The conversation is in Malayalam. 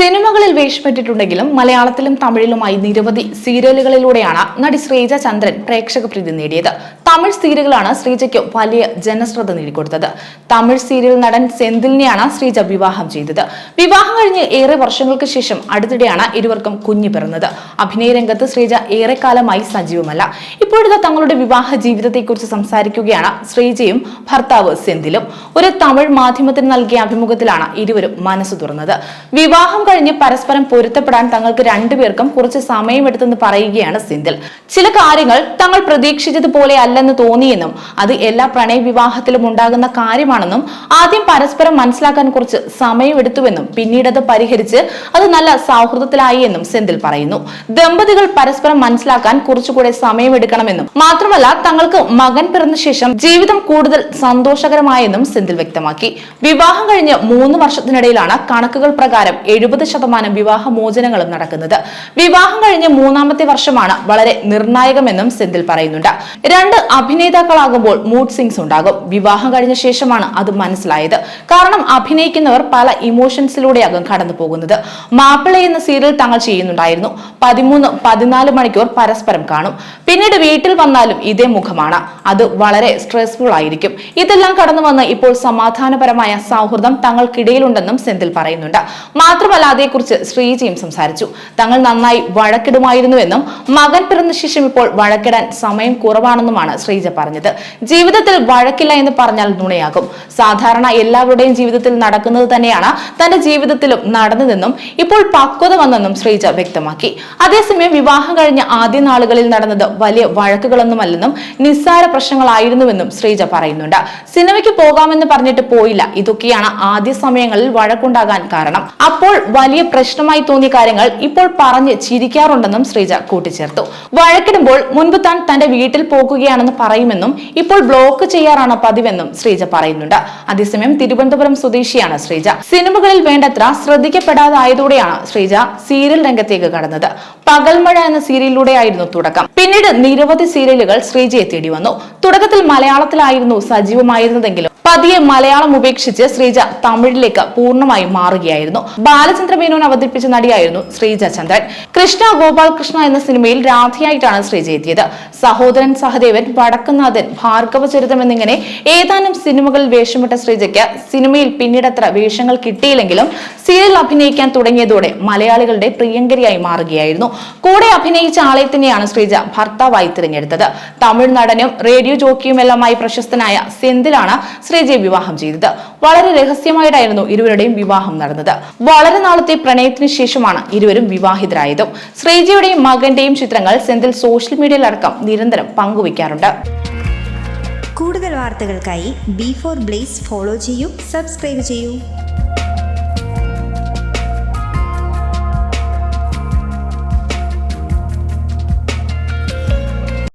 സിനിമകളിൽ വേഷമിട്ടിട്ടുണ്ടെങ്കിലും മലയാളത്തിലും തമിഴിലുമായി നിരവധി സീരിയലുകളിലൂടെയാണ് നടി ശ്രീജ ചന്ദ്രൻ പ്രേക്ഷക പ്രീതി നേടിയത്. തമിഴ് സീരിയലുകളാണ് ശ്രീജയ്ക്ക് വലിയ ജനശ്രദ്ധ നേടിക്കൊടുത്തത്. തമിഴ് സീരിയൽ നടൻ സെന്തിലിനെയാണ് ശ്രീജ വിവാഹം ചെയ്തത്. വിവാഹം കഴിഞ്ഞ് ഏറെ വർഷങ്ങൾക്ക് ശേഷം അടുത്തിടെയാണ് ഇരുവർക്കും കുഞ്ഞു പിറന്നത്. അഭിനയ രംഗത്ത് ശ്രീജ ഏറെക്കാലമായി സജീവമല്ല. ഇപ്പോഴത്തെ തങ്ങളുടെ വിവാഹ ജീവിതത്തെക്കുറിച്ച് സംസാരിക്കുകയാണ് ശ്രീജയും ഭർത്താവ് സെന്തിലും. ഒരു തമിഴ് മാധ്യമത്തിന് നൽകിയ അഭിമുഖത്തിലാണ് ഇരുവരും മനസ്സ് തുറന്നത്. വിവാഹം കഴിഞ്ഞ് പരസ്പരം പൊരുത്തപ്പെടാൻ തങ്ങൾക്ക് രണ്ടുപേർക്കും കുറച്ച് സമയമെടുത്തെന്ന് പറയുകയാണ് സിന്ധിൽ. ചില കാര്യങ്ങൾ തങ്ങൾ പ്രതീക്ഷിച്ചതുപോലെ അല്ലെന്ന് തോന്നിയെന്നും അത് എല്ലാ പ്രണയ വിവാഹത്തിലും ഉണ്ടാകുന്ന കാര്യമാണെന്നും ആദ്യം പരസ്പരം മനസ്സിലാക്കാൻ കുറച്ച് സമയമെടുത്തുവെന്നും പിന്നീട് അത് പരിഹരിച്ച് അത് നല്ല സൗഹൃദത്തിലായി എന്നും സെന്തിൽ പറയുന്നു. ദമ്പതികൾ പരസ്പരം മനസ്സിലാക്കാൻ കുറച്ചുകൂടെ സമയമെടുക്കണമെന്നും മാത്രമല്ല തങ്ങൾക്ക് മകൻ പിറന്ന ശേഷം ജീവിതം കൂടുതൽ സന്തോഷകരമായെന്നും സെന്തിൽ വ്യക്തമാക്കി. വിവാഹം കഴിഞ്ഞ് മൂന്ന് വർഷത്തിനിടയിലാണ് കണക്കുകൾ പ്രകാരം എഴുപത് ശതമാനം വിവാഹമോചനങ്ങളും നടക്കുന്നത്. വിവാഹം കഴിഞ്ഞ് മൂന്നാമത്തെ വർഷമാണ് വളരെ നിർണായകമെന്നും സെന്തിൽ പറയുന്നുണ്ട്. രണ്ട് അഭിനേതാക്കളാകുമ്പോൾ മൂഡ് സിങ്സ് ഉണ്ടാകും. വിവാഹം കഴിഞ്ഞ ശേഷമാണ് അത് മനസ്സിലായത്. കാരണം അഭിനയിക്കുന്നവർ പല ഇമോഷൻസിലൂടെയാകും കടന്നു പോകുന്നത് മാപ്പിള എന്ന സീരിയൽ തങ്ങൾ ചെയ്യുന്നുണ്ടായിരുന്നു. പതിമൂന്ന് പതിനാല് മണിക്കൂർ പരസ്പരം കാണും. പിന്നീട് വീട്ടിൽ വന്നാലും ഇതേ മുഖമാണ്. അത് വളരെ സ്ട്രെസ്ഫുൾ ആയിരിക്കും. ഇതെല്ലാം കടന്നു വന്ന് ഇപ്പോൾ സമാധാനപരമായ സൗഹൃദം തങ്ങൾക്കിടയിലുണ്ടെന്നും സെന്തിൽ പറയുന്നുണ്ട്. മാത്രമല്ല അതേക്കുറിച്ച് ശ്രീജിയും സംസാരിച്ചു. തങ്ങൾ നന്നായി വഴക്കിടുമായിരുന്നുവെന്നും മകൻ പിറന്ന ശേഷം ഇപ്പോൾ വഴക്കിടാൻ സമയം കുറവാണെന്നുമാണ് ശ്രീജ പറഞ്ഞത്. ജീവിതത്തിൽ വഴക്കില്ല എന്ന് പറഞ്ഞാൽ നുണയാകും. സാധാരണ എല്ലാവരുടെയും ജീവിതത്തിൽ നടക്കുന്നത് തന്നെയാണ് തന്റെ ജീവിതത്തിലും നടന്നതെന്നും ഇപ്പോൾ പക്വത വന്നെന്നും ശ്രീജ വ്യക്തമാക്കി. അതേസമയം വിവാഹം കഴിഞ്ഞ ആദ്യ നാളുകളിൽ നടന്നത് വലിയ വഴക്കുകളൊന്നുമല്ലെന്നും നിസ്സാര പ്രശ്നങ്ങളായിരുന്നുവെന്നും ശ്രീജ പറയുന്നുണ്ട്. സിനിമയ്ക്ക് പോകാമെന്ന് പറഞ്ഞിട്ട് പോയില്ല. ഇതൊക്കെയാണ് ആദ്യ സമയങ്ങളിൽ വഴക്കുണ്ടാകാൻ കാരണം. അപ്പോൾ വലിയ പ്രശ്നമായി തോന്നിയ കാര്യങ്ങൾ ഇപ്പോൾ പറഞ്ഞ് ചിരിക്കാറുണ്ടെന്നും ശ്രീജ കൂട്ടിച്ചേർത്തു. വഴക്കിടുമ്പോൾ മുൻപ് താൻ തന്റെ വീട്ടിൽ പോകുകയാണെന്ന് പറയുമെന്നും ഇപ്പോൾ ബ്ലോക്ക് ചെയ്യാറാണ് പതിവെന്നും ശ്രീജ പറയുന്നുണ്ട്. അതേസമയം തിരുവനന്തപുരം സ്വദേശിയാണ് ശ്രീജ. സിനിമകളിൽ വേണ്ടത്ര ശ്രദ്ധിക്കപ്പെടാതായതോടെയാണ് ശ്രീജ സീരിയൽ രംഗത്തേക്ക് കടന്നത്. പകൽമഴ എന്ന സീരിയലിലൂടെയായിരുന്നു തുടക്കം. പിന്നീട് നിരവധി സീരിയലുകൾ ശ്രീജയെ തേടി വന്നു. തുടക്കത്തിൽ മലയാളത്തിലായിരുന്നു സജീവമായിരുന്നതെങ്കിലും പതിയെ മലയാളം ഉപേക്ഷിച്ച് ശ്രീജ തമിഴിലേക്ക് പൂർണമായി മാറുകയായിരുന്നു. ബാലചന്ദ്ര മേനോൻ അവതരിപ്പിച്ച നടിയായിരുന്നു ശ്രീജ ചന്ദ്രൻ. കൃഷ്ണ ഗോപാൽകൃഷ്ണ എന്ന സിനിമയിൽ രാധയായിട്ടാണ് ശ്രീജ എത്തിയത്. സഹോദരൻ സഹദേവൻ വടക്കുന്നാഥൻ ഭാർഗവ ചരിതം എന്നിങ്ങനെ ഏതാനും സിനിമകളിൽ വേഷമിട്ട ശ്രീജയ്ക്ക് സിനിമയിൽ പിന്നീടത്ര വേഷങ്ങൾ കിട്ടിയില്ലെങ്കിലും സീരിയൽ അഭിനയിക്കാൻ തുടങ്ങിയതോടെ മലയാളികളുടെ പ്രിയങ്കരിയായി മാറുകയായിരുന്നു. കൂടെ അഭിനയിച്ച ആളെ തന്നെയാണ് ശ്രീജ ഭർത്താവായി തിരഞ്ഞെടുത്തത്. തമിഴ് നടനും റേഡിയോ ജോക്കിയുമെല്ലാമായി പ്രശസ്തനായ സെന്തിലാണ് ശ്രീജയെ വിവാഹം ചെയ്തത്. വളരെ രഹസ്യമായിട്ടായിരുന്നു ഇരുവരുടെയും വിവാഹം നടന്നത്. വളരെ നാളത്തെ പ്രണയത്തിന് ശേഷമാണ് ഇരുവരും വിവാഹിതരായതും. ശ്രീജയുടെയും മകന്റെയും ചിത്രങ്ങൾ സെന്തിൽ സോഷ്യൽ മീഡിയയിലടക്കം നിരന്തരം പങ്കുവയ്ക്കാറുണ്ട്. കൂടുതൽ വാർത്തകൾക്കായി ബി ഫോർ ബ്ലേസ് ഫോളോ ചെയ്യൂ സബ്സ്ക്രൈബ് ചെയ്യൂ.